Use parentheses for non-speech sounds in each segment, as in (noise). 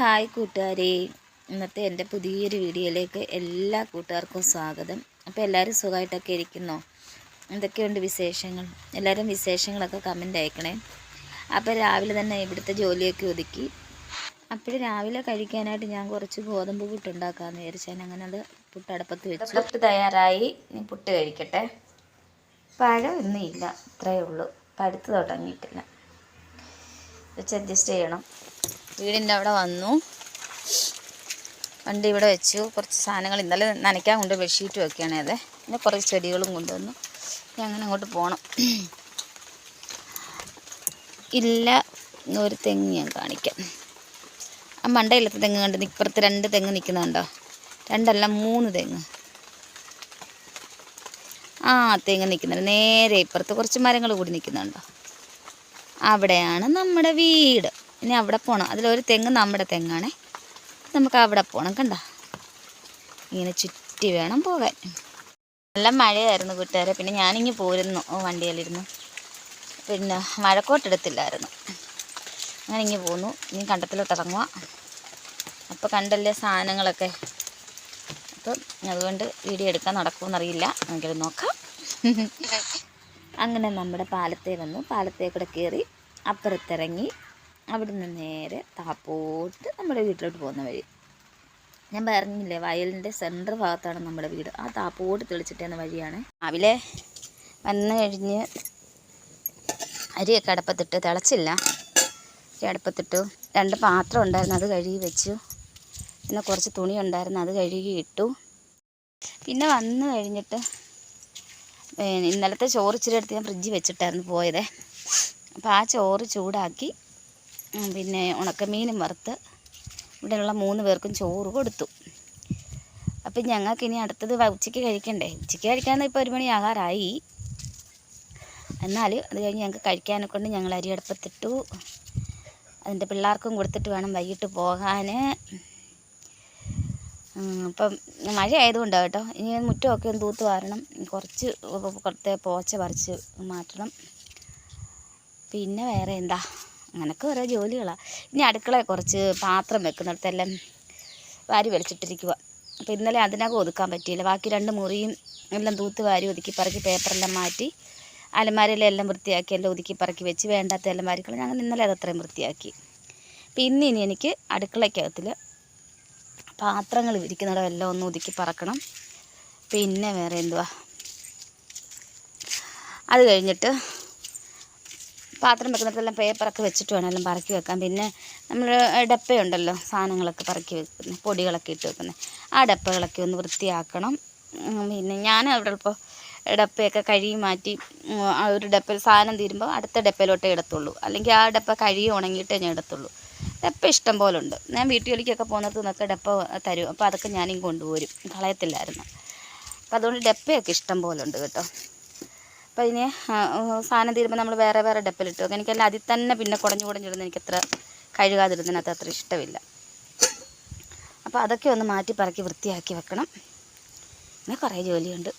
Hi കൂട്ടുകാരെ. ഇന്നത്തെ എന്റെ പുതിയൊരു വീഡിയോയിലേക്ക് എല്ലാ കൂട്ടുകാർക്കും സ്വാഗതം. അപ്പോൾ എല്ലാവരും സുഖമായിട്ടൊക്കെ ഇരിക്കുന്നോ? എന്തൊക്കെയുണ്ട് വിശേഷങ്ങൾ? എല്ലാവരും വിശേഷങ്ങളൊക്കെ കമന്റ് അയക്കണേ. അപ്പോൾ രാവിലെ തന്നെ ഇവിടുത്തെ ജോലിയൊക്കെ ഒതുക്കി. അപ്പോൾ രാവിലെ കഴിക്കാനായിട്ട് ഞാൻ കുറച്ച് ഗോതമ്പ് പുട്ടുണ്ടാക്കാമെന്ന് വിചാരിച്ചാൽ അങ്ങനെ അത് പുട്ടടപ്പത്ത് വെച്ചു. പുട്ട് തയ്യാറായി. ഇനി പുട്ട് കഴിക്കട്ടെ. പഴം ഒന്നും ഇല്ല ഇത്രയേ ഉള്ളൂ. പഴുത്ത് തുടങ്ങിയിട്ടില്ല. വെച്ച് അഡ്ജസ്റ്റ് ചെയ്യണം. വീടിന്റെ അവിടെ വന്നു. വണ്ടി ഇവിടെ വെച്ചു. കുറച്ച് സാധനങ്ങൾ ഇന്നലെ നനയ്ക്കാൻ കൊണ്ട് ബെഡ്ഷീറ്റ് വെക്കുകയാണ് അതെ. പിന്നെ കുറച്ച് ചെടികളും കൊണ്ടുവന്നു. ഞാൻ അങ്ങനെ അങ്ങോട്ട് പോകണം ഇല്ല ഒരു തെങ്ങ് ഞാൻ കാണിക്കാം. ആ മണ്ടയിലത്തെ തെങ്ങ് കണ്ട് ഇപ്പുറത്ത് രണ്ട് തെങ്ങ് നിൽക്കുന്നുണ്ടോ രണ്ടല്ല മൂന്ന് തെങ്ങ്. ആ തെങ്ങ് നിൽക്കുന്നുണ്ട്. നേരെ ഇപ്പുറത്ത് കുറച്ച് മരങ്ങൾ കൂടി നിൽക്കുന്നുണ്ടോ. അവിടെയാണ് നമ്മുടെ വീട്. ഇനി അവിടെ പോകണം അതിലൊരു തെങ്ങ് നമ്മുടെ തെങ്ങാണേ. നമുക്ക് അവിടെ പോകണം കണ്ട? ഇങ്ങനെ ചുറ്റി വേണം പോകാൻ. നല്ല മഴയായിരുന്നു കൂട്ടുകാരെ. പിന്നെ ഞാനിങ്ങി പോരുന്നു. വണ്ടിയിലിരുന്നു. പിന്നെ മഴക്കോട്ടെടുത്തില്ലായിരുന്നു അങ്ങനെ ഇങ്ങി പോന്നു. ഇനി കണ്ടത്തിലോട്ട് ഇറങ്ങുക അപ്പോൾ കണ്ടല്ലേ സാധനങ്ങളൊക്കെ? അപ്പം അതുകൊണ്ട് വീഡിയോ എടുക്കാൻ നടക്കുമെന്നറിയില്ല. എങ്കിലും നോക്കാം. (laughs) അങ്ങനെ നമ്മുടെ പാലത്തേ വന്നു. പാലത്തേ കൂടെ കയറി അപ്പുറത്തിറങ്ങി. അവിടുന്ന് നേരെ താപ്പോട്ട് നമ്മുടെ വീട്ടിലോട്ട് പോകുന്ന വഴി. ഞാൻ പറഞ്ഞില്ലേ വയലിന്റെ സെന്റർ ഭാഗത്താണ് നമ്മുടെ വീട്. ആ താപ്പോട്ട് തെളിച്ചിട്ടുന്ന വഴിയാണ്. രാവിലെ വന്നു കഴിഞ്ഞ് അരിയൊക്കെ അടപ്പത്തിട്ട് തിളച്ചില്ല. അരി അടുപ്പത്തിട്ടു. രണ്ട് പാത്രം ഉണ്ടായിരുന്നു അത് കഴുകി വെച്ചു. പിന്നെ കുറച്ച് തുണി ഉണ്ടായിരുന്നു അത് കഴുകി ഇട്ടു. പിന്നെ വന്നു കഴിഞ്ഞിട്ട് ഇന്നലത്തെ ചോറ് ഇച്ചിരി എടുത്ത് ഞാൻ ഫ്രിഡ്ജിൽ വെച്ചിട്ടായിരുന്നു പോയത്. അപ്പോൾ ആ ചോറ് ചൂടാക്കി പിന്നെ ഉണക്കമീനും വറുത്ത് ഇവിടെയുള്ള മൂന്ന് പേർക്കും ചോറ് കൊടുത്തു. അപ്പം ഞങ്ങൾക്ക് ഇനി അടുത്തത് ഉച്ചയ്ക്ക് കഴിക്കണ്ടേ? ഉച്ചയ്ക്ക് കഴിക്കാൻ ഇപ്പോൾ ഒരു മണി ആകാറായി എന്നാൽ അത് കഴിഞ്ഞ് ഞങ്ങൾക്ക് കഴിക്കാനെ കൊണ്ട് ഞങ്ങൾ അരി അടുപ്പത്തിട്ടു അതിന്റെ പിള്ളേർക്കും കൊടുത്തിട്ട് വേണം വൈകിട്ട് പോകാൻ ഇപ്പം മഴ ആയതുകൊണ്ട് കേട്ടോ. ഇനി മുറ്റമൊക്കെ ഒന്ന് തൂത്ത് വാരണം. കുറച്ച് കുറത്തെ പോച്ച പറിച്ച് മാറ്റണം. പിന്നെ വേറെ എന്താ? അങ്ങനൊക്കെ ഓരോ ജോലികളാണ് ഇനി അടുക്കള കുറച്ച് പാത്രം വെക്കുന്നിടത്തെല്ലാം വാരി വലിച്ചിട്ടിരിക്കുക അപ്പോൾ ഇന്നലെ അതിനകം ഒതുക്കാൻ പറ്റിയില്ല. ബാക്കി രണ്ട് മുറിയും എല്ലാം തൂത്ത് വാരി ഒതുക്കി പറക്കി പേപ്പറെല്ലാം മാറ്റി അലമാരയിലെല്ലാം വൃത്തിയാക്കി എല്ലാം ഒതുക്കി പറക്കി വെച്ച് വേണ്ടാത്ത അലമാരികൾ ഞങ്ങൾ ഇന്നലെ അത് അത്രയും വൃത്തിയാക്കി. അപ്പോൾ ഇന്ന് ഇനി എനിക്ക് അടുക്കളയ്ക്കകത്തിൽ പാത്രങ്ങൾ വിരിക്കുന്നിടം എല്ലാം ഒന്ന് ഒതുക്കി പറക്കണം. പിന്നെ വേറെ എന്തുവാ? അത് കഴിഞ്ഞിട്ട് പാത്രം വെക്കുന്നിടത്തെല്ലാം പേപ്പറൊക്കെ വെച്ചിട്ട് വേണം എല്ലാം പറക്കി വെക്കാൻ. പിന്നെ നമ്മൾ ഡപ്പയുണ്ടല്ലോ സാധനങ്ങളൊക്കെ പറക്കി വെക്കുന്നത് പൊടികളൊക്കെ ഇട്ട് വെക്കുന്നത് ആ ഡപ്പകളൊക്കെ ഒന്ന് വൃത്തിയാക്കണം. പിന്നെ ഞാൻ അവിടെ ഇപ്പോൾ ഡപ്പയൊക്കെ കഴുകി മാറ്റി ആ ഒരു ഡപ്പയിൽ സാധനം തീരുമ്പോൾ അടുത്ത ഡപ്പയിലോട്ടേ ഇടത്തുള്ളൂ. അല്ലെങ്കിൽ ആ ഡപ്പ കഴുകി ഉണങ്ങിയിട്ടേ ഞാൻ ഇടത്തുള്ളൂ. ഡപ്പ ഇഷ്ടം പോലെ ഉണ്ട്. ഞാൻ വീട്ടിൽ ജോലിക്കൊക്കെ പോകുന്നത് നിന്നൊക്കെ ഡപ്പ തരും. അപ്പോൾ അതൊക്കെ ഞാനും കൊണ്ടുപോരും കളയത്തില്ലായിരുന്നു. അപ്പോൾ അതുകൊണ്ട് ഡപ്പയൊക്കെ ഇഷ്ടം പോലെ ഉണ്ട് കേട്ടോ. അപ്പോൾ ഇനി സാധനം തീരുമ്പോൾ നമ്മൾ വേറെ വേറെ ഡപ്പിലിട്ടു വെക്കും. എനിക്കല്ല അതിൽ തന്നെ പിന്നെ കുടഞ്ഞു കുടഞ്ഞിടുന്ന എനിക്കത്ര കഴുകാതിരുന്നതിനകത്ത് അത്ര ഇഷ്ടമില്ല. അപ്പോൾ അതൊക്കെ ഒന്ന് മാറ്റി പറക്കി വൃത്തിയാക്കി വെക്കണം. അങ്ങനെ കുറേ ജോലിയുണ്ട്.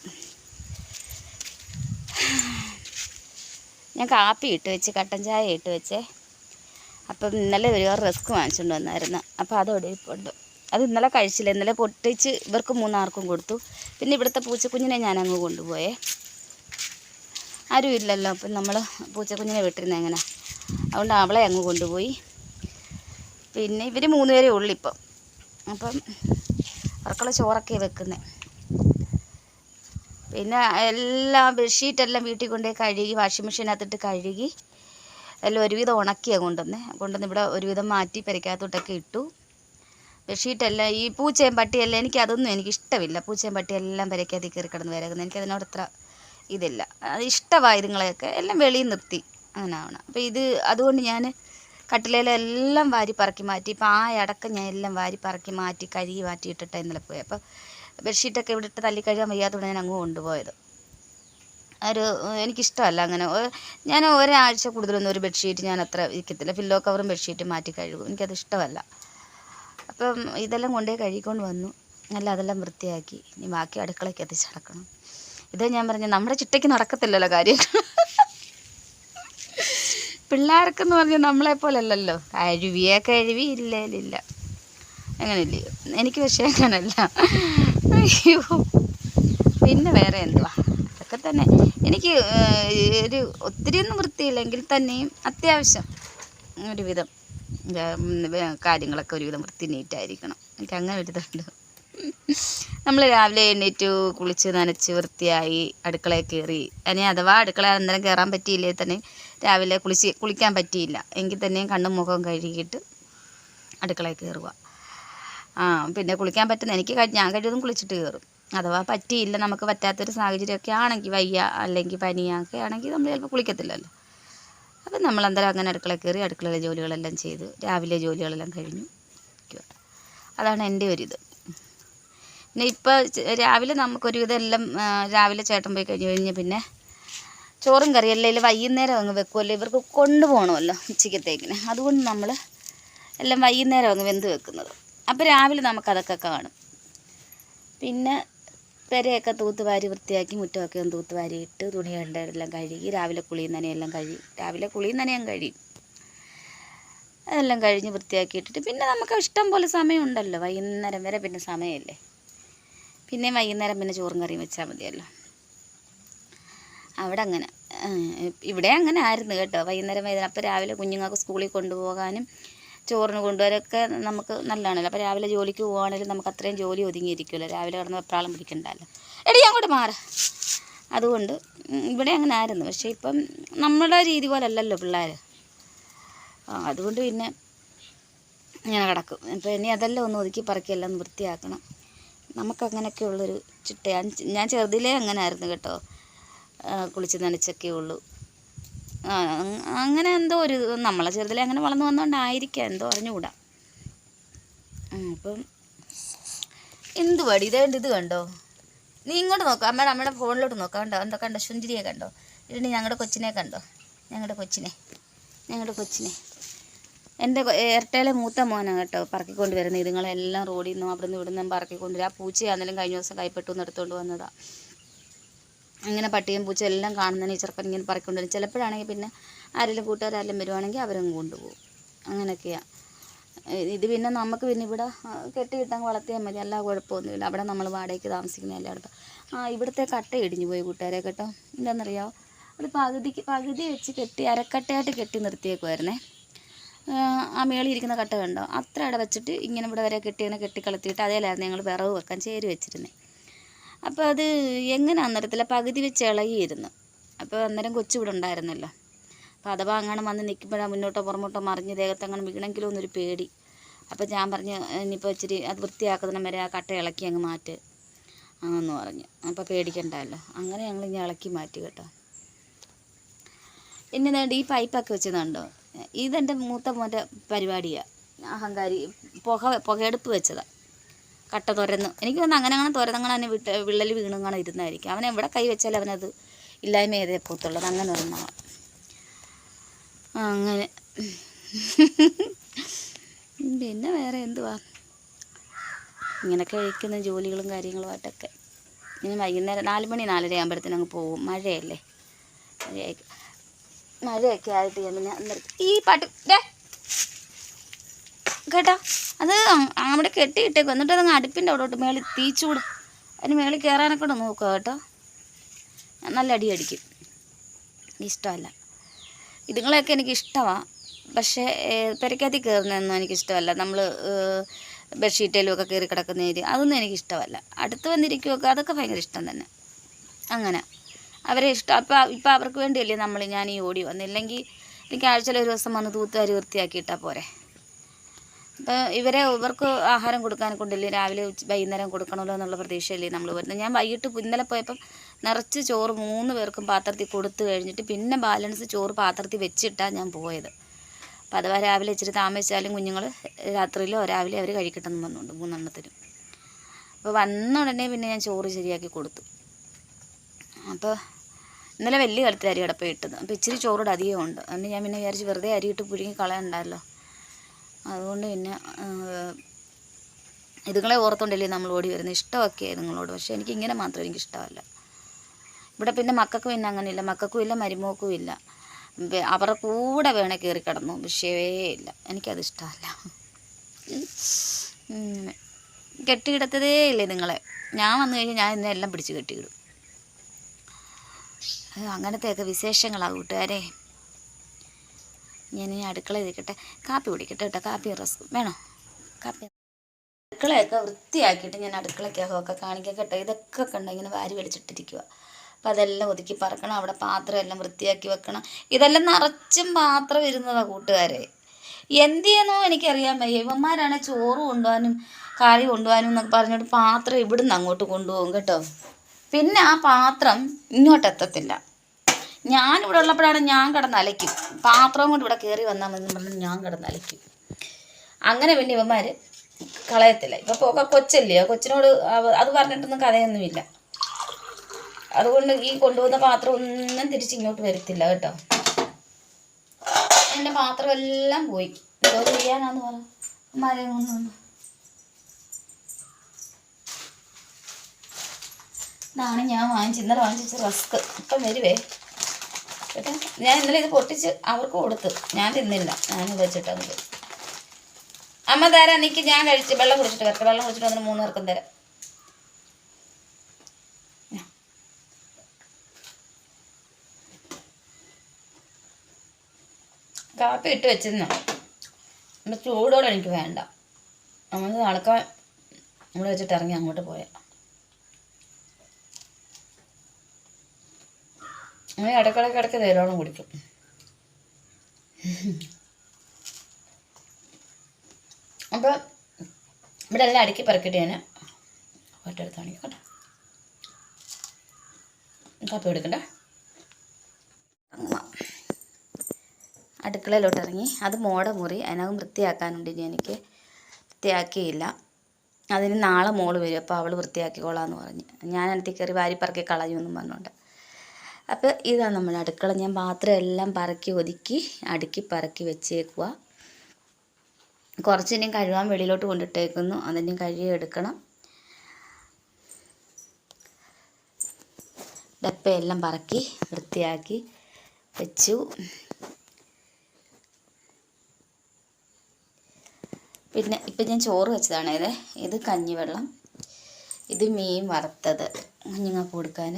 ഞാൻ കാപ്പി ഇട്ട് വെച്ച് കട്ടൻ ചായ ഇട്ട് വെച്ചേ. അപ്പം ഇന്നലെ ഒരു റിസ്ക് വാങ്ങിച്ചുകൊണ്ട് വന്നായിരുന്നു. അപ്പോൾ അതോടെ ഇരിപ്പുണ്ട്. അത് ഇന്നലെ കഴിച്ചില്ല. ഇന്നലെ പൊട്ടിച്ച് ഇവർക്ക് മൂന്നാർക്കും കൊടുത്തു. പിന്നെ ഇവിടുത്തെ പൂച്ചക്കുഞ്ഞിനെ ഞാനങ്ങ് കൊണ്ടുപോയേ. ആരും ഇല്ലല്ലോ. അപ്പം നമ്മൾ പൂച്ചക്കുഞ്ഞിനെ വിട്ടിരുന്നത് എങ്ങനെ അതുകൊണ്ട് അവളെ അങ്ങ് കൊണ്ടുപോയി. പിന്നെ ഇവർ മൂന്ന് പേരേ ഉള്ളു ഇപ്പം. അപ്പം അവർക്കുള്ള ചോറൊക്കെ വെക്കുന്നത് പിന്നെ എല്ലാം ബെഡ്ഷീറ്റെല്ലാം വീട്ടിൽ കൊണ്ടുപോയി കഴുകി വാഷിംഗ് മെഷീനകത്തിട്ട് കഴുകി എല്ലാം ഒരുവിധം ഉണക്കിയാണ് കൊണ്ടുവന്നേ. കൊണ്ടുവന്ന് ഇവിടെ ഒരുവിധം മാറ്റി പെരക്കകത്തോട്ടൊക്കെ ഇട്ടു. ബെഡ്ഷീറ്റെല്ലാം ഈ പൂച്ചയും പട്ടിയെല്ലാം എനിക്ക് അതൊന്നും എനിക്ക് ഇഷ്ടമില്ല പൂച്ചയും പട്ടിയെല്ലാം എല്ലാം പെരക്കകത്ത് കയറി കിടന്ന് വരക്കുന്നത് എനിക്ക് അതിനോട് അത്ര ഇതില്ല. അത് ഇതുങ്ങളെയൊക്കെ എല്ലാം വെളിയിൽ നിർത്തി അങ്ങനെ ആവണം അപ്പോൾ ഇത് അതുകൊണ്ട് ഞാൻ കട്ടിലെല്ലാം വാരി പറക്കി മാറ്റി ഇപ്പം ആ അടക്കം ഞാൻ എല്ലാം വാരി പറക്കി മാറ്റി കഴുകി മാറ്റി ഇട്ടിട്ട് ഇന്നലെ പോയി. അപ്പോൾ ബെഡ്ഷീറ്റൊക്കെ ഇവിടെ ഇട്ട് തല്ലി കഴുകാൻ വയ്യാത്തതുകൊണ്ട് ഞാൻ അങ്ങ് കൊണ്ടുപോയത്. ഒരു എനിക്കിഷ്ടമല്ല അങ്ങനെ. ഞാൻ ഒരാഴ്ച കൂടുതലൊന്നും ഒരു ബെഡ്ഷീറ്റ് ഞാൻ അത്ര ഇരിക്കത്തില്ല. ഫില്ലോ കവറും ബെഡ്ഷീറ്റും മാറ്റി കഴുകും. എനിക്കത് ഇഷ്ടമല്ല. അപ്പം ഇതെല്ലാം കൊണ്ടുപോയി കഴുകിക്കൊണ്ട് വന്നു. അല്ല അതെല്ലാം വൃത്തിയാക്കി. ഇനി ബാക്കി അടുക്കളയ്ക്ക് എത്തിച്ചടക്കണം ഇത് ഞാൻ പറഞ്ഞു നമ്മുടെ ചിട്ടയ്ക്ക് നടക്കത്തില്ലല്ലോ കാര്യം. പിള്ളേർക്കെന്ന് പറഞ്ഞാൽ നമ്മളെ പോലല്ലല്ലോ. അരുവിയെ കഴുവി ഇല്ല ഇല്ല അങ്ങനെയല്ലേ? എനിക്ക് പക്ഷേ അങ്ങനല്ല. അയ്യോ. പിന്നെ വേറെ എന്തുവാ? അതൊക്കെ തന്നെ. എനിക്ക് ഒരു ഒത്തിരി ഒന്നും വൃത്തിയില്ലെങ്കിൽ തന്നെയും അത്യാവശ്യം ഒരുവിധം കാര്യങ്ങളൊക്കെ ഒരുവിധം വൃത്തി നീറ്റായിരിക്കണം. എനിക്ക് അങ്ങനെ ഒരു ഇതുണ്ട്. നമ്മൾ രാവിലെ എണീറ്റു കുളിച്ച് നനച്ച് വൃത്തിയായി അടുക്കളയിൽ കയറി ഇനി അഥവാ അടുക്കള അന്നേരം കയറാൻ പറ്റിയില്ലേ തന്നെ രാവിലെ കുളിച്ച് കുളിക്കാൻ പറ്റിയില്ല. എങ്കിൽ തന്നെയും കണ്ണും മുഖവും കഴുകിയിട്ട് അടുക്കളയിൽ കയറുക ആ പിന്നെ കുളിക്കാൻ പറ്റുന്ന എനിക്ക് ഞാൻ കഴിവതും കുളിച്ചിട്ട് കയറും അഥവാ പറ്റിയില്ല നമുക്ക് പറ്റാത്തൊരു സാഹചര്യമൊക്കെ ആണെങ്കിൽ വയ്യ അല്ലെങ്കിൽ പനിയൊക്കെ ആണെങ്കിൽ നമ്മൾ ചിലപ്പോൾ കുളിക്കത്തില്ലല്ലോ. അപ്പം നമ്മൾ എന്തായാലും അങ്ങനെ അടുക്കള കയറി അടുക്കളയിലെ ജോലികളെല്ലാം ചെയ്ത് രാവിലെ ജോലികളെല്ലാം കഴിഞ്ഞു. അതാണ് എന്റെ ഒരിത്. പിന്നെ ഇപ്പോൾ രാവിലെ നമുക്കൊരുവിധം എല്ലാം രാവിലെ ചേട്ടൻ പോയി കഴിഞ്ഞ് കഴിഞ്ഞ് പിന്നെ ചോറും കറിയും അല്ലെങ്കിൽ വൈകുന്നേരം അങ്ങ് വെക്കുമല്ലോ ഇവർക്ക് കൊണ്ടുപോകണമല്ലോ ഉച്ചക്കത്തേക്കിന്. അതുകൊണ്ട് നമ്മൾ എല്ലാം വൈകുന്നേരം അങ്ങ് വെന്ത് വെക്കുന്നത്. അപ്പോൾ രാവിലെ നമുക്കതൊക്കെ കാണും. പിന്നെ പെരയൊക്കെ തൂത്തുവാരി വൃത്തിയാക്കി മുറ്റമൊക്കെ ഒന്ന് തൂത്തുവാരി ഇട്ട് തുണി കണ്ടെല്ലാം കഴുകി രാവിലെ കുളിയും നനയെല്ലാം കഴുകി രാവിലെ കുളിയും നനയും കഴിയും. അതെല്ലാം കഴിഞ്ഞ് വൃത്തിയാക്കി ഇട്ടിട്ട് പിന്നെ നമുക്ക് ഇഷ്ടം പോലെ സമയമുണ്ടല്ലോ. വൈകുന്നേരം വരെ പിന്നെ സമയമല്ലേ? പിന്നെ വൈകുന്നേരം പിന്നെ ചോറും കറിയും വെച്ചാൽ മതിയല്ലോ. അവിടെ അങ്ങനെ ഇവിടെ അങ്ങനെ ആയിരുന്നു കേട്ടോ. വൈകുന്നേരം വൈകുന്നേരം അപ്പോൾ രാവിലെ കുഞ്ഞുങ്ങൾക്ക് സ്കൂളിൽ കൊണ്ടുപോകാനും ചോറിന് കൊണ്ടുവരൊക്കെ നമുക്ക് നല്ലതാണല്ലോ. അപ്പോൾ രാവിലെ ജോലിക്ക് പോകുകയാണെങ്കിലും നമുക്ക് അത്രയും ജോലി ഒതുങ്ങിയിരിക്കുമല്ലോ രാവിലെ കിടന്ന് വെപ്രാളം പിടിക്കണ്ടല്ലോ. എടി അങ്ങോട്ട് മാറ. അതുകൊണ്ട് ഇവിടെ അങ്ങനെ ആയിരുന്നു. പക്ഷേ ഇപ്പം നമ്മുടെ രീതി പോലെ അല്ലല്ലോ പിള്ളേർ അതുകൊണ്ട് പിന്നെ ഇങ്ങനെ കിടക്കും. അപ്പോൾ ഇനി അതെല്ലാം ഒന്ന് ഒതുക്കി പറക്കിയെല്ലാം വൃത്തിയാക്കണം. നമുക്കങ്ങനെയൊക്കെ ഉള്ളൊരു ചിട്ട ഞാൻ ചെറുതിലേ അങ്ങനെ ആയിരുന്നു കേട്ടോ കുളിച്ച് നനച്ചൊക്കെ ഉള്ളൂ. അങ്ങനെ എന്തോ ഒരു നമ്മളെ ചെറുതിലേ അങ്ങനെ വളർന്നു വന്നുകൊണ്ടായിരിക്കാം എന്തോ അറിഞ്ഞുകൂടാ. അപ്പം എന്ത് പടി? ഇതേണ്ട ഇത് കണ്ടോ? നീ ഇങ്ങോട്ട് നോക്കാം. അമ്മ നമ്മുടെ ഫോണിലോട്ട് നോക്കാം. കണ്ടോ? എന്തോ കണ്ടോ? ശുന്തിരിയെ കണ്ടോ? ഇതിന് ഞങ്ങളുടെ കൊച്ചിനെ കണ്ടോ? ഞങ്ങളുടെ കൊച്ചിനെ. ഞങ്ങളുടെ കൊച്ചിനെ. എന്റെ എയർടെലെ മൂത്ത മോനാണ് കേട്ടോ പറക്കിക്കൊണ്ട് വരുന്നത് ഇതുങ്ങളെല്ലാം റോഡിൽ നിന്നും അവിടെ നിന്ന് ഇവിടെ നിന്നും പറക്കിക്കൊണ്ട് വരും ആ പൂച്ചയാണെങ്കിലും കഴിഞ്ഞ ദിവസം കൈപ്പെട്ടു എന്ന് എടുത്തുകൊണ്ട് വന്നതാണ് ഇങ്ങനെ പട്ടിയും പൂച്ച എല്ലാം കാണുന്നതിന് ചെറുപ്പം ഇങ്ങനെ പറക്കൊണ്ട് വരും ചിലപ്പോഴാണെങ്കിൽ പിന്നെ ആരെങ്കിലും കൂട്ടുകാരെല്ലാം വരുവാണെങ്കിൽ അവരും കൊണ്ടുപോകും. അങ്ങനെയൊക്കെയാണ് ഇത് പിന്നെ നമുക്ക് പിന്നെ ഇവിടെ കെട്ടി കെട്ടിയിട്ടങ്ങ് വളർത്തിയാൽ മതി. അല്ല കുഴപ്പമൊന്നുമില്ല. അവിടെ നമ്മൾ വാടകയ്ക്ക് താമസിക്കുന്ന എല്ലായിടത്തും ആ ഇവിടുത്തെ കട്ട ഇടിഞ്ഞു പോയി കൂട്ടുകാരെ കേട്ടോ. എന്താണെന്നറിയാമോ അത് പകുതിക്ക് പകുതി വെച്ച് കെട്ടി അരക്കട്ടയായിട്ട് കെട്ടി നിർത്തിയേക്കുമായിരുന്നേ ആ മേളിൽ ഇരിക്കുന്ന കട്ട കണ്ടോ? അത്ര ഇട വെച്ചിട്ട് ഇങ്ങനെ ഇവിടെ വരെ കെട്ടി കെട്ടിക്കളത്തിയിട്ട് അതേലായിരുന്നു ഞങ്ങൾ വിറവ് വെക്കാൻ ചേരി വെച്ചിരുന്നത് അപ്പോൾ അത് എങ്ങനെ അന്നേരത്തില്ല പകുതി വെച്ച് ഇളകിയിരുന്നു. അപ്പോൾ അന്നേരം കൊച്ചു ഇവിടെ ഉണ്ടായിരുന്നല്ലോ. അപ്പോൾ അഥവാ അങ്ങനെ വന്ന് നിൽക്കുമ്പോഴാണ് മുന്നോട്ടോ പുറമോട്ടോ മറിഞ്ഞ് ദേഹത്ത് അങ്ങനെ വീണെങ്കിലോ എന്നൊരു പേടി. അപ്പോൾ ഞാൻ പറഞ്ഞു ഇനിയിപ്പോൾ ഇച്ചിരി അത് വൃത്തിയാക്കുന്നതിന് വരെ ആ കട്ട ഇളക്കി അങ്ങ് മാറ്റ്. ആന്ന് പറഞ്ഞു. അപ്പോൾ പേടിക്കണ്ടല്ലോ. അങ്ങനെ ഞങ്ങൾ ഇനി ഇളക്കി മാറ്റി കേട്ടോ. ഇനി ഈ പൈപ്പൊക്കെ വെച്ചതുണ്ടോ ഇതെന്റെ മൂത്ത മോന്റെ പരിപാടിയാണ് അഹങ്കാരി പുക പുകയെടുപ്പ് വെച്ചതാണ് കട്ട തുരന്ന്. എനിക്ക് തോന്നുന്നു അങ്ങനെ അങ്ങനെ തുരന്നങ്ങനെ തന്നെ വിട്ട് വിള്ളൽ വീണങ്ങനെ ഇരുന്നായിരിക്കും. അവൻ എവിടെ കൈ വെച്ചാൽ അവനത് ഇല്ലായ്മ ചെയ്തേ പോത്തുള്ളത് അങ്ങനെ ഒന്നാണ് അങ്ങനെ. പിന്നെ വേറെ എന്തുവാ? ഇങ്ങനെ കഴിക്കുന്ന ജോലികളും കാര്യങ്ങളുമായിട്ടൊക്കെ. ഇനി വൈകുന്നേരം നാല് മണി നാലര ആകുമ്പോഴത്തേനും അങ്ങ് പോകും മഴയല്ലേ? മഴയൊക്കെ മഴയൊക്കെ ആയിട്ട് ഞാൻ പിന്നെ അന്നേരം ഈ പാട്ട് ഡേ കേട്ടോ? അത് അവിടെ കെട്ടിയിട്ടേക്കും. എന്നിട്ട് അതങ്ങ് അടുപ്പിന്റെ അവിടോട്ട് മേളിൽ തീച്ചുകൂടും അതിന് മേളിൽ കയറാനൊക്കെ കൂടെ നോക്കുക കേട്ടോ. നല്ല അടി അടിക്കും. ഇഷ്ടമല്ല. ഇതുങ്ങളെയൊക്കെ എനിക്ക് ഇഷ്ടമാണ് പക്ഷേ പെരക്കകത്തി കയറുന്നതൊന്നും എനിക്കിഷ്ടമല്ല. നമ്മൾ ബെഡ്ഷീറ്റിലും ഒക്കെ കയറി കിടക്കുന്ന ഏരിയ. അതൊന്നും എനിക്കിഷ്ടമല്ല. അടുത്ത് വന്നിരിക്കുകയൊക്കെ അതൊക്കെ ഭയങ്കര ഇഷ്ടം തന്നെ. അങ്ങനെ. അവരെ ഇഷ്ടം. അപ്പോൾ ഇപ്പോൾ അവർക്ക് വേണ്ടിയല്ലേ നമ്മൾ ഞാൻ ഈ ഓടി വന്നില്ലെങ്കിൽ എനിക്ക് ആഴ്ചയിൽ ഒരു ദിവസം വന്ന് തൂത്തുവാരി വൃത്തിയാക്കിയിട്ടാൽ പോരെ. അപ്പോൾ ഇവരെ ഇവർക്ക് ആഹാരം കൊടുക്കാൻ കൊണ്ടില്ലേ രാവിലെ ഉച്ച വൈകുന്നേരം കൊടുക്കണമല്ലോ എന്നുള്ള പ്രതീക്ഷയല്ലേ നമ്മൾ വരുന്നത് ഞാൻ വൈകിട്ട് ഇന്നലെ പോയപ്പം നിറച്ച് ചോറ് മൂന്ന് പേർക്കും പാത്രത്തിൽ കൊടുത്തു കഴിഞ്ഞിട്ട് പിന്നെ ബാലൻസ് ചോറ് പാത്രത്തിൽ വെച്ചിട്ടാണ് ഞാൻ പോയത്. അപ്പോൾ അഥവാ രാവിലെ ഇച്ചിരി താമസിച്ചാലും കുഞ്ഞുങ്ങൾ രാത്രിയിലോ രാവിലെ അവർ കഴിക്കട്ടെന്ന് പറഞ്ഞുകൊണ്ട് മൂന്നെണ്ണത്തിനും. അപ്പോൾ വന്ന ഉടനെ പിന്നെ ഞാൻ ചോറ് ശരിയാക്കി കൊടുത്തു. അപ്പോൾ ഇന്നലെ വലിയ കലത്തിൽ അരി കിടപ്പ് ഇട്ടത്. അപ്പോൾ ഇച്ചിരി ചോറോട് അധികം ഉണ്ട്. അതുകൊണ്ട് ഞാൻ പിന്നെ വിചാരിച്ച് വെറുതെ അരിയിട്ട് പുഴുങ്ങി കളയണ്ടല്ലോ അതുകൊണ്ട് പിന്നെ ഇതുങ്ങളെ ഓർത്തുകൊണ്ടല്ലേ നമ്മൾ ഓടി വരുന്നത്? ഇഷ്ടമൊക്കെ നിങ്ങളോട്. പക്ഷേ എനിക്ക് ഇങ്ങനെ മാത്രം എനിക്ക് ഇഷ്ടമല്ല. ഇവിടെ പിന്നെ മക്കൾക്കും പിന്നെ അങ്ങനെയില്ല. മക്കൾക്കും ഇല്ല മരുമോക്കും ഇല്ല. അവരുടെ കൂടെ വേണേ കയറി കിടന്നു. വിഷയമേ ഇല്ല. എനിക്കത് ഇഷ്ടമല്ല. കെട്ടിയിടത്തതേ ഇല്ലേ നിങ്ങളെ? ഞാൻ വന്നു കഴിഞ്ഞാൽ ഞാൻ ഇന്നെല്ലാം പിടിച്ച് കെട്ടിയിടും. അങ്ങനത്തെയൊക്കെ വിശേഷങ്ങളാണ് കൂട്ടുകാരെ. ഞാൻ ഇനി അടുക്കള ഇരിക്കട്ടെ. കാപ്പി കുടിക്കട്ടെ കേട്ടോ. കാപ്പി റസ്കും. വേണോ? കാപ്പി. അടുക്കളയൊക്കെ വൃത്തിയാക്കിയിട്ട് ഞാൻ അടുക്കളയ്ക്കകമൊക്കെ കാണിക്കാം കേട്ടോ. ഇതൊക്കെ കണ്ടോ? ഇങ്ങനെ വാരി വലിച്ചിട്ടിരിക്കുക അപ്പം അതെല്ലാം ഒതുക്കി പറക്കണം. അവിടെ പാത്രം എല്ലാം വൃത്തിയാക്കി വെക്കണം. ഇതെല്ലാം നിറച്ചും പാത്രം ഇരുന്നതാണ് കൂട്ടുകാരെ. എന്ത് ചെയ്യുന്നോ എനിക്കറിയാൻ വയ്യ. ഇവന്മാരാണ് ചോറ് കൊണ്ടുപോകാനും കറി കൊണ്ടുപോകാനും എന്നൊക്കെ പറഞ്ഞിട്ട് പാത്രം ഇവിടുന്ന് അങ്ങോട്ട് കൊണ്ടുപോകും കേട്ടോ. പിന്നെ ആ പാത്രം ഇങ്ങോട്ട് എത്തത്തില്ല. ഞാനിവിടെ ഉള്ളപ്പോഴാണ് ഞാൻ കിടന്ന് അലയ്ക്കും. പാത്രം കൊണ്ട് ഇവിടെ കയറി വന്നാൽ മതി പറഞ്ഞ് ഞാൻ കിടന്ന് അലയ്ക്കും. അങ്ങനെ പിന്നെ ഇവന്മാർ കളയത്തില്ല. ഇപ്പം പോക്ക കൊച്ചല്ലേ? കൊച്ചിനോട് അത് പറഞ്ഞിട്ടൊന്നും കഥയൊന്നുമില്ല. അതുകൊണ്ട് ഈ കൊണ്ടുവന്ന പാത്രം ഒന്നും തിരിച്ചിങ്ങോട്ട് വരത്തില്ല കേട്ടോ. എന്റെ പാത്രമെല്ലാം പോയി. എന്തോ ചെയ്യാനാന്ന് പറഞ്ഞു മരങ്ങൾ ഇതാണ് ഞാൻ വാങ്ങിച്ച് ഇന്നലെ വാങ്ങിച്ച റസ്ക്. ഇപ്പം വരുവേ. കേട്ടോ? ഞാൻ ഇന്നലെ ഇത് പൊട്ടിച്ച് അവർക്ക് കൊടുത്തു. ഞാൻ തിന്നില്ല. ഞാൻ വെച്ചിട്ട് അങ്ങ് അമ്മ തരാം. നിക്ക് ഞാൻ കഴിച്ച് വെള്ളം കുടിച്ചിട്ട് വരട്ടെ. വെള്ളം കുടിച്ചിട്ട് വന്നിട്ട് മൂന്ന് പേർക്കും തരാം. കാപ്പി ഇട്ട് വെച്ചിരുന്ന. നമ്മുടെ ചൂടോടെ എനിക്ക് വേണ്ട. നമ്മൾ നടക്കാൻ നമ്മൾ വെച്ചിട്ട് ഇറങ്ങി അങ്ങോട്ട് പോയാൽ അങ്ങനെ ഇടക്കിടക്ക് ഇടയ്ക്ക് ധാരാളം കുടിക്കും. അപ്പം ഇവിടെ എല്ലാം അടുക്കി പറക്കിട്ട് ഞാൻ ഒറ്റടുത്താണെങ്കിൽ കേട്ടോ. കാപ്പി കൊടുക്കണ്ട? അടുക്കളയിലോട്ട് ഇറങ്ങി. അത് മോട മുറി. അതിനകം വൃത്തിയാക്കാനുണ്ട് ഇനി എനിക്ക്. വൃത്തിയാക്കിയില്ല. അതിന് നാളെ മോൾ വരും. അപ്പോൾ അവൾ വൃത്തിയാക്കിക്കോളാന്ന് പറഞ്ഞ്. ഞാൻ അടുത്ത് കയറി വാരിപ്പറക്കി കളയുമെന്നും പറഞ്ഞുകൊണ്ട്. അപ്പോൾ ഇതാണ് നമ്മൾ അടുക്കള. ഞാൻ പാത്രം എല്ലാം പറക്കി ഒതുക്കി അടുക്കി പറക്കി വെച്ചേക്കുക കുറച്ചിനും കഴുകാൻ വെളിയിലോട്ട് കൊണ്ടിട്ടേക്കുന്നു. അതിനും കഴുകി എടുക്കണം. ഡപ്പയെല്ലാം പറക്കി വൃത്തിയാക്കി വെച്ചു. പിന്നെ ഇപ്പം ഞാൻ ചോറ് വെച്ചതാണ് ഇത് ഇത് കഞ്ഞിവെള്ളം. ഇത് മീൻ വറുത്തത്. കുഞ്ഞുങ്ങൾക്ക് കൊടുക്കാൻ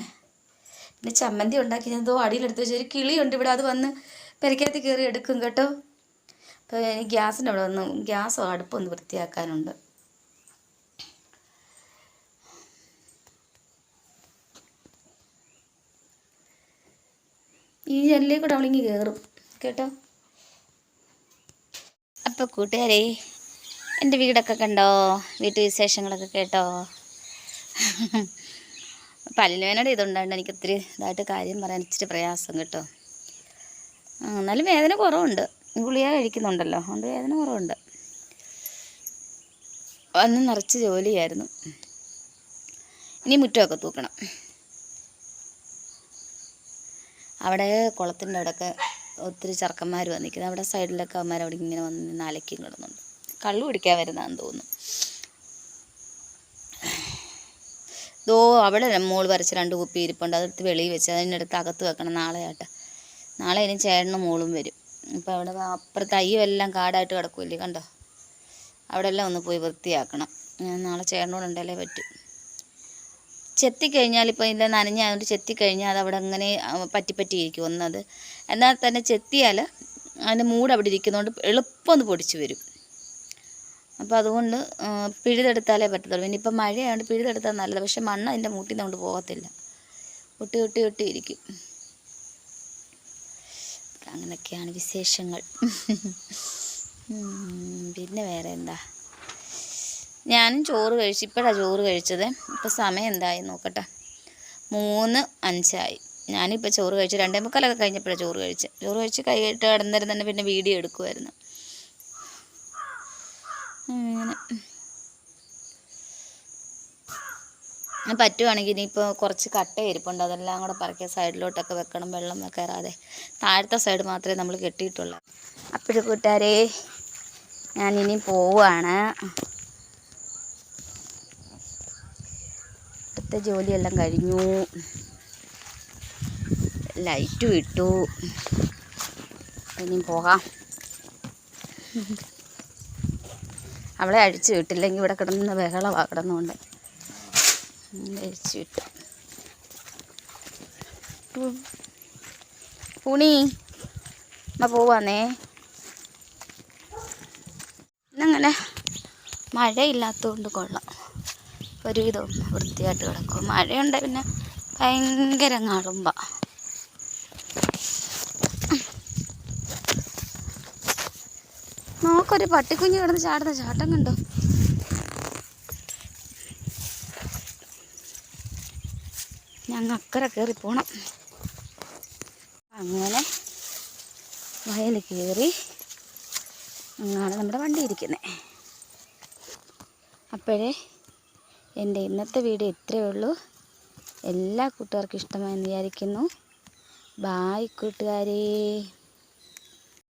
പിന്നെ ചമ്മന്തി ഉണ്ടാക്കി ഞാൻ എന്തോ അടിയിലെടുത്ത് വെച്ചാൽ ഒരു കിളിയുണ്ട് ഇവിടെ അത് വന്ന് പെരക്കകത്ത് കയറി എടുക്കും കേട്ടോ. അപ്പോൾ ഗ്യാസിന്റെ അവിടെ വന്ന് ഗ്യാസോ അടുപ്പോ ഒന്ന് വൃത്തിയാക്കാനുണ്ട്. ഈ ജനലിൽ കൂടെ അവളിങ്ങി കയറും കേട്ടോ. അപ്പോൾ കൂട്ടുകാരെ എന്റെ വീടൊക്കെ കണ്ടോ? വീട്ടു വിശേഷങ്ങളൊക്കെ കേട്ടോ? പല്ലിന് വേനയുടെ ഇതുണ്ടായിട്ട് എനിക്ക് ഒത്തിരി ഇതായിട്ട് കാര്യം പറയാൻ ഇച്ചിരി പ്രയാസം കേട്ടോ. എന്നാലും വേദന കുറവുണ്ട്. ഗുളിക കഴിക്കുന്നുണ്ടല്ലോ. അതുകൊണ്ട് വേദന കുറവുണ്ട്. അന്ന് നിറച്ച് ജോലിയായിരുന്നു. ഇനി മുറ്റമൊക്കെ തൂക്കണം. അവിടെ കുളത്തിന്റെ അവിടെയൊക്കെ ഒത്തിരി ചെറുക്കന്മാർ വന്നിരിക്കുന്നത് അവിടെ സൈഡിലൊക്കെ അവന്മാർ അവിടെ ഇങ്ങനെ വന്ന് അലക്കിയും കിടന്നുണ്ട്. കള്ളു കുടിക്കാൻ വരുന്നതാണെന്ന് തോന്നുന്നു. ദോ അവിടെ മോൾ വരച്ച് രണ്ട് കുപ്പി ഇരിപ്പുണ്ട്. അതെടുത്ത് വെളിയിൽ വെച്ച് അതിനടുത്ത് അകത്ത് വെക്കണം നാളെ ആട്ടെ. നാളെ ഇനി ചേട്ടനും മോളും വരും. അപ്പോൾ അവിടെ അപ്പുറത്ത് അയ്യോ എല്ലാം കാടായിട്ട് കിടക്കുമല്ലേ കണ്ടോ? അവിടെ എല്ലാം ഒന്ന് പോയി വൃത്തിയാക്കണം. നാളെ ചേട്ടനോട് ഉണ്ടല്ലേ പറ്റും. ചെത്തിക്കഴിഞ്ഞാൽ ഇപ്പോൾ ഇതിൽ നനഞ്ഞായതുകൊണ്ട് ചെത്തിക്കഴിഞ്ഞാൽ അത് അവിടെ അങ്ങനെ പറ്റിപ്പറ്റിയിരിക്കും ഒന്നത് എന്നാൽ തന്നെ ചെത്തിയാൽ അതിന്റെ മൂട് അവിടെ ഇരിക്കുന്നതുകൊണ്ട് എളുപ്പം ഒന്ന് പൊടിച്ച് വരും. അപ്പോൾ അതുകൊണ്ട് പിഴുതെടുത്താലേ പറ്റത്തുള്ളൂ. പിന്നെ മഴയായതുകൊണ്ട് പിഴുതെടുത്താൽ നല്ലത്. പക്ഷെ മണ്ണ് അതിന്റെ മൂട്ടിൽ നിന്ന് കൊണ്ട് പോകത്തില്ല. ഒട്ടി ഒട്ടി ഒട്ടി ഇരിക്കും. അങ്ങനെയൊക്കെയാണ് വിശേഷങ്ങൾ. പിന്നെ വേറെ എന്താ? ഞാനും ചോറ് കഴിച്ചു ഇപ്പോഴാണ് ചോറ് കഴിച്ചത്. ഇപ്പോൾ സമയം എന്തായി നോക്കട്ടെ. മൂന്ന് അഞ്ചായി. ഞാനിപ്പോൾ ചോറ് കഴിച്ചു. രണ്ടേ മുക്കാലൊക്കെ കഴിഞ്ഞപ്പോഴാണ് ചോറ് കഴിച്ചത് ചോറ് കഴിച്ച് കൈയിട്ട് കിടന്നിരുന്ന് തന്നെ പിന്നെ വീഡിയോ എടുക്കുമായിരുന്നു അങ്ങനെ. പറ്റുവാണെങ്കിൽ ഇനിയിപ്പോൾ കുറച്ച് കട്ട ഇരിപ്പുണ്ട്. അതെല്ലാം കൂടെ പറക്കിയ സൈഡിലോട്ടൊക്കെ വെക്കണം. വെള്ളം കയറാതെ താഴത്തെ സൈഡ് മാത്രമേ നമ്മൾ കെട്ടിയിട്ടുള്ളൂ. അപ്പോഴ് കൂട്ടുകാരെ ഞാൻ ഇനി പോവാണ്. അടുത്ത ജോലിയെല്ലാം കഴിഞ്ഞു. ലൈറ്റും ഇട്ടു. ഇനിയും പോകാം. അവളെ അഴിച്ചു വിട്ടില്ലെങ്കിൽ ഇവിടെ കിടന്ന് ബഹളമാണ് കിടന്നുകൊണ്ട്. അഴിച്ചു വിട്ടു. പൂണി അമ്മ പോവാന്നേ? ഇന്നങ്ങനെ മഴയില്ലാത്തതുകൊണ്ട് കൊള്ളാം. ഒരുവിധം വൃത്തിയായിട്ട് കിടക്കും. മഴയുണ്ട് പിന്നെ ഭയങ്കര ngളുമ്പ നോക്കൊരു പട്ടിക്കുഞ്ഞ് കിടന്ന് ചാടുന്ന ചാട്ടം കണ്ടോ? ഞങ്ങൾ അക്കരെ കയറി പോണം. അങ്ങനെ വയൽ കയറി അങ്ങനെ നമ്മുടെ വണ്ടി ഇരിക്കുന്നത് അപ്പോഴേ എന്റെ ഇന്നത്തെ വീഡിയോ ഇത്രയേ ഉള്ളൂ. എല്ലാ കൂട്ടുകാർക്കും ഇഷ്ടമായെന്ന് വിചാരിക്കുന്നു. ബായ് കൂട്ടുകാരേ.